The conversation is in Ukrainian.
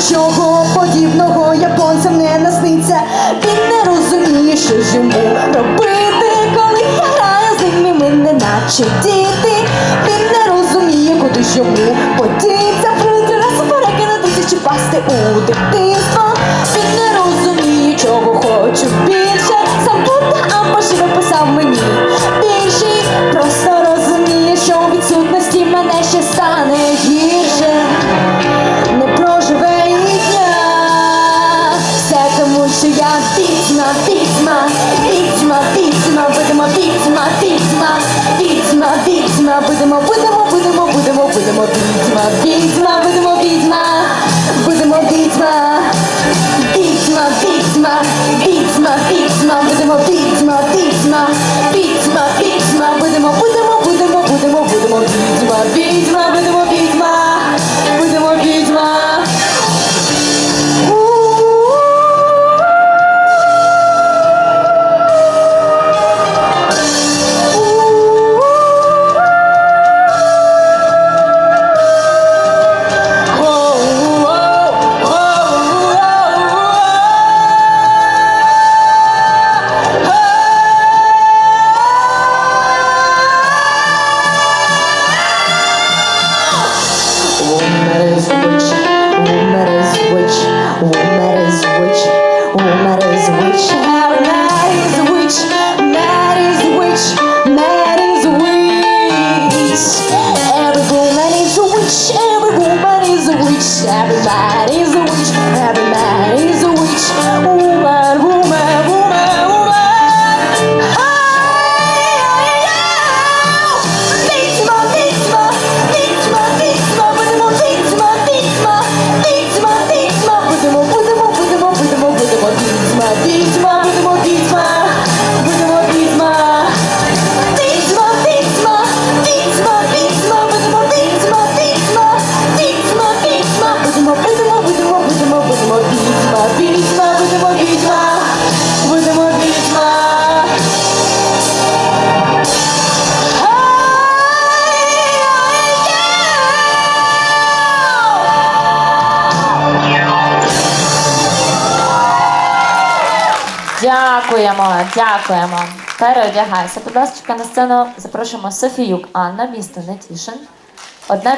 нічого подібного японцям не насниться. Він не розуміє, що ж йому робити, коли я граю з ними, ми не наче діти. Він не розуміє, куди ж йому подіться, прийти раз перекинутися чи пасти у дитинство. Він не розуміє, чого відьма, відьма, відьма, будемо відьма, відьма, відьма, відьма, будемо, будемо, будемо, будемо, будемо відьма, відьма, будемо відьма, будемо відьма, відьма, відьма, відьма, відьма, будемо відьма, відьма, відьма, відьма, будемо, будемо, будемо, будемо, будемо відьма, відьма, будемо woman is witch, woman is witch. Дякуємо, дякуємо. Переодягайся. Будь ласка, на сцену запрошуємо Софіюк Анна, місто Нетішин. Одна